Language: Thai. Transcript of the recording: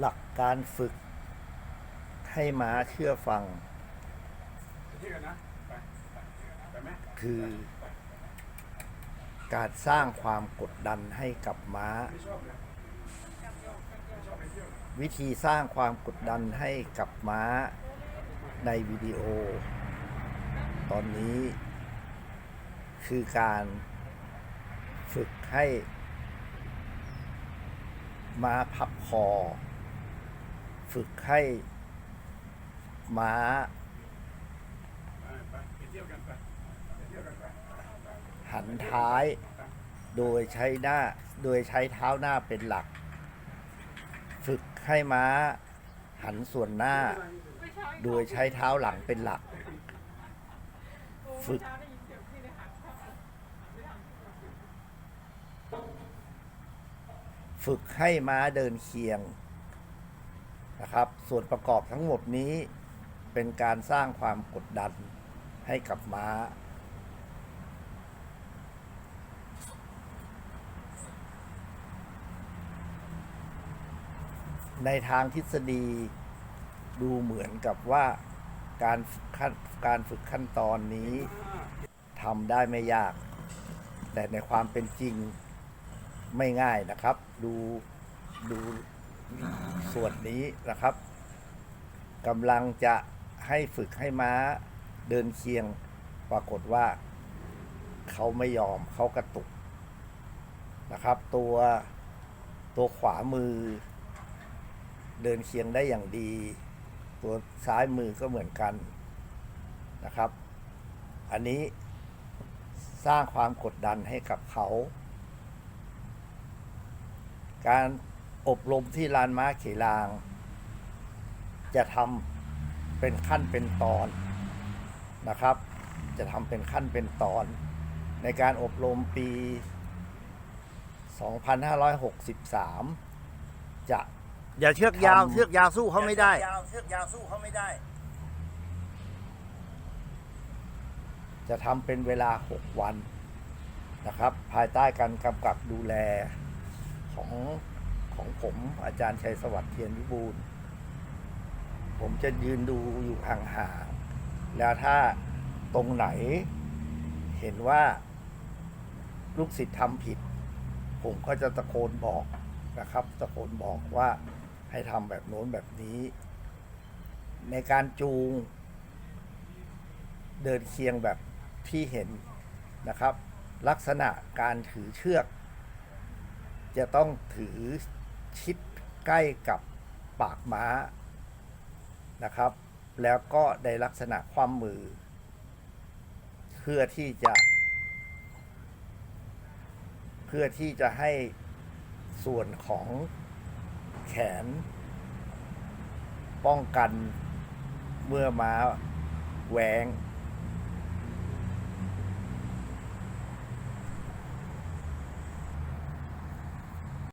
หลักการฝึกให้ม้าเชื่อฟัง คือ การสร้างความกดดันให้กับม้า วิธีสร้างความกดดันให้กับม้าในวิดีโอ ตอนนี้ คือการฝึกให้ ม้าพับคอ ฝึกให้ม้าหันท้าย โดยใช้หน้า โดยใช้เท้าหน้าเป็นหลัก ฝึกให้ม้า หันส่วนหน้า โดยใช้เท้าหลังเป็นหลัก ฝึก ฝึกให้ม้าเดินเคียงนะครับ ส่วนประกอบทั้งหมดนี้เป็นการสร้างความกดดันให้กับม้า ในทางทฤษฎีดูเหมือนกับว่าการขั้นการฝึกขั้นตอนนี้ทำได้ไม่ยาก แต่ในความเป็นจริง ไม่ง่ายนะครับ ดูดูส่วนนี้นะครับกำลังจะให้ฝึกให้ม้าเดินเคียง ปรากฏว่า เขาไม่ยอมเขากระตุกนะครับ ตัวตัวขวามือ เดินเคียงได้อย่างดี ตัวซ้ายมือก็เหมือนกันนะครับ อันนี้สร้างความกดดันให้กับเขา การอบรมที่ลานม้าเขลาง จะทำเป็นขั้นเป็นตอนนะครับ จะทำเป็นขั้นเป็นตอน ในการอบรมปี 2563 จะอย่าเชือกยาวทำเชือกยาวสู้เขาไม่ได้ยาวเชือกยาวสู้เขาไม่ได้ จะทำเป็นเวลา 6 วันนะครับ ภายใต้การกำกับดูแล ของของผมอาจารย์ชัยสวัสดิ์เทียนวิบูลย์ผมจะยืนดูอยู่ห่างๆแล้วถ้าตรงไหน เห็นว่าลูกศิษย์ทำผิด ผมก็จะตะโกนบอกนะครับ ตะโกนบอกว่าให้ทำแบบโน้นแบบนี้ ในการจูง เดินเคียงแบบที่เห็นนะครับ ลักษณะการถือเชือก จะต้องถือชิดใกล้กับปากม้านะครับ แล้วก็ในลักษณะความมือ เพื่อที่จะ เพื่อที่จะให้ส่วนของแขน ป้องกันเมื่อม้าแหวง